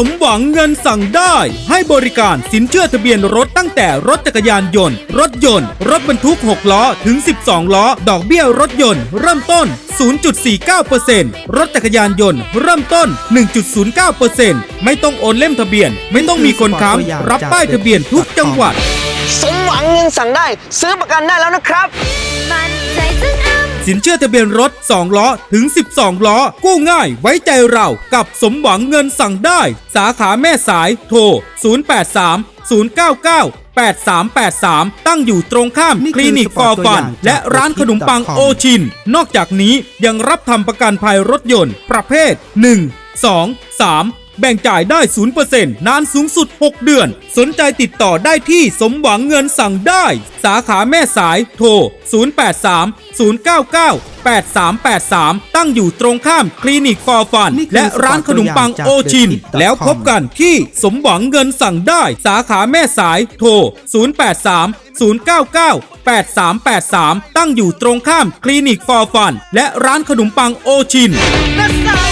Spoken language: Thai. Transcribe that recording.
สมหวังเงินสั่งได้ ให้บริการสินเชื่อทะเบียนรถตั้งแต่รถจักรยานยนต์ รถยนต์ รถบรรทุก 6 ล้อ ถึง 12 ล้อ ดอกเบี้ยรถยนต์ เริ่มต้น 0.49%รถจักรยานยนต์ เริ่มต้น 1.09%ไม่ต้องโอนเล่มทะเบียน ไม่ต้องมีคนค้ำรับป้ายทะเบียนทุกจังหวัด สมหวังเงินสั่งได้ ซื้อประกันได้แล้วนะครับมั่นใจถึงอ้ำ สินเชื่อทะเบียนรถ 2 ล้อ ถึง 12 ล้อ กู้ง่ายไว้ใจเรากับสมหวังเงินสั่งได้ สาขาแม่สายโทร 083 099 8383 ตั้งอยู่ตรงข้ามนี่คคือลินิกสฟปออร์ตร์ตัวฟัอนย่างและจากร้านขนมปัง Reddit.com โอชิน นอกจากนี้ยังรับทำประกันภัยรถยนต์ ประเภท 1 2 3แบ่งจ่ายได้ 0%นานสูงสุด 6 เดือน สนใจติดต่อได้ที่สมหวังเงินสั่งได้ สาขาแม่สายโทร 083 099 8383 ตั้งอยู่ตรงข้ามคลินิกฟอร์ฟันนี่คือและร้านขนมปังสปอร์ตโอตัวอย่างจากชิน Reddit.com แล้วพบกันที่สมหวังเงินสั่งได้สาขาแม่สายโทร 083 099 8383 ตั้งอยู่ตรงข้ามคลินิกฟอร์ฟัน และร้านขนมปังโอชินและ